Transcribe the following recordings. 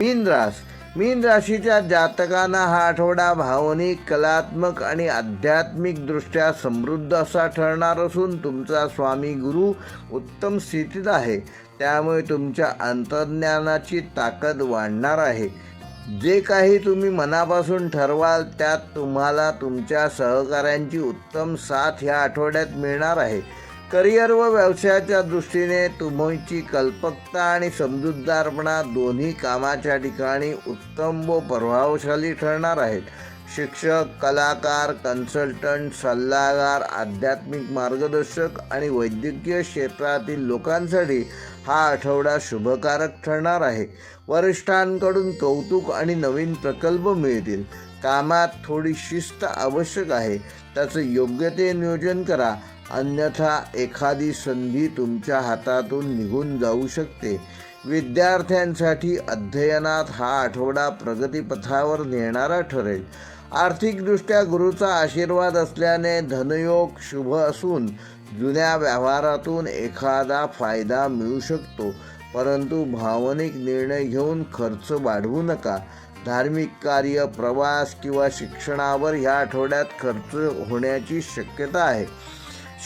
मीन रास. मीन राशीच्या जातकांना हा आठवडा भावनिक कलात्मक आणि आध्यात्मिक दृष्ट्या समृद्ध असा ठरणार असून तुमचा स्वामी गुरु उत्तम स्थितीत आहे. त्यामुळे तुमच्या अंतर्ज्ञानाची ताकद वाढणार आहे. जे काही तुम्ही मनापासून ठरवाल त्यात तुम्हाला तुमच्या सहकाऱ्यांची उत्तम साथ ह्या आठवड्यात मिळणार आहे. करिअर व व्यवसायाच्या दृष्टीने तुम्हीची कल्पकता आणि समजूतदारपणा दोन्ही कामाच्या ठिकाणी उत्तम व प्रभावशाली ठरणार आहेत. शिक्षक कलाकार कन्सल्टंट सल्लागार आध्यात्मिक मार्गदर्शक आणि वैद्यकीय क्षेत्रातील लोकांसाठी हा आठवडा शुभकारक ठरणार आहे. वरिष्ठांकडून कौतुक आणि नवीन प्रकल्प मिळतील. कामात थोडी शिस्त आवश्यक आहे. त्याचं योग्य ते नियोजन करा. अन्यथा एखादी संधी तुमच्या हातातून निघून जाऊ शकते. विद्यार्थ्यांसाठी अध्ययनात हा आठवडा प्रगतीपथावर नेणारा ठरेल. आर्थिकदृष्ट्या गुरुचा आशीर्वाद असल्याने धनयोग शुभ असून जुन्या व्यवहारातून एखादा फायदा मिळू शकतो. परंतु भावनिक निर्णय घेऊन खर्च वाढवू नका. धार्मिक कार्य प्रवास किंवा शिक्षणावर ह्या आठवड्यात खर्च होण्याची शक्यता आहे.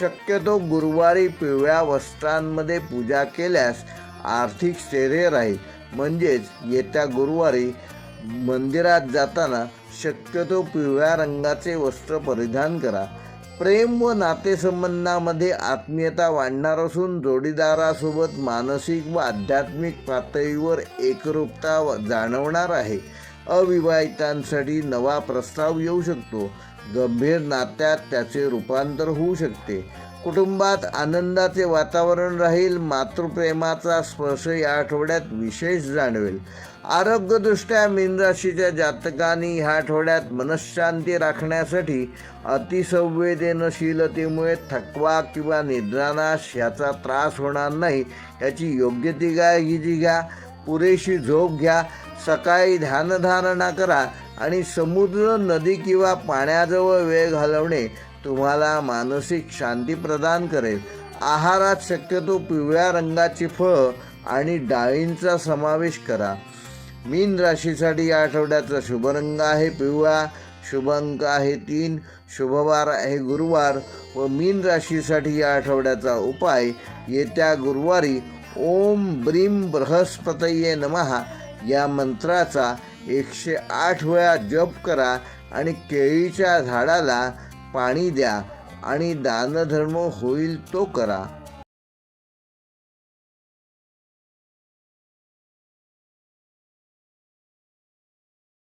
शक्यतो गुरुवारी पिवळ्या वस्त्रांमध्ये पूजा केल्यास आर्थिक स्थैर्य राहील. म्हणजेच येत्या गुरुवारी मंदिरात जाताना शक्यतो पिवळ्या रंगाचे वस्त्र परिधान करा. प्रेम व नातेसंबंधामध्ये आत्मीयता वाढणार असून जोडीदारासोबत मानसिक व आध्यात्मिक पातळीवर एकरूपता जाणवणार आहे. अविवाहितांसाठी नवा प्रस्ताव येऊ शकतो. गंभीर नात्यात त्याचे रूपांतर होऊ शकते. कुटुंबात आनंदाचे वातावरण राहील मातृप्रेमाचा स्पर्श या आठवड्यात विशेष जाणवेल. आरोग्यदृष्ट्या मीनराशीच्या जातकांनी ह्या आठवड्यात मनशांती राखण्यासाठी अतिसंवेदनशीलतेमुळे थकवा किंवा निद्रानाश ह्याचा त्रास होणार नाही याची योग्य ती काळजी घ्या पुरेशी झोप घ्या. सकाळी ध्यानधारणा करा आणि समुद्र नदी किंवा पाण्याजवळ वेळ घालवणे तुम्हाला मानसिक शांती प्रदान करेल. आहारात शक्यतो पिवळ्या रंगाची फळं आणि डाळींचा समावेश करा. मीन राशीसाठी या आठवड्याचा शुभ रंग आहे पिवळा शुभ अंक आहे तीन शुभवार आहे गुरुवार व मीन राशीसाठी या आठवड्याचा उपाय येत्या गुरुवारी ओम ब्रीम बृहस्पतये नमहा या मंत्राचा एकशे आठ वेळा जप करा आणि केळीच्या झाडाला पाणी द्या आणि दानधर्म होईल तो करा.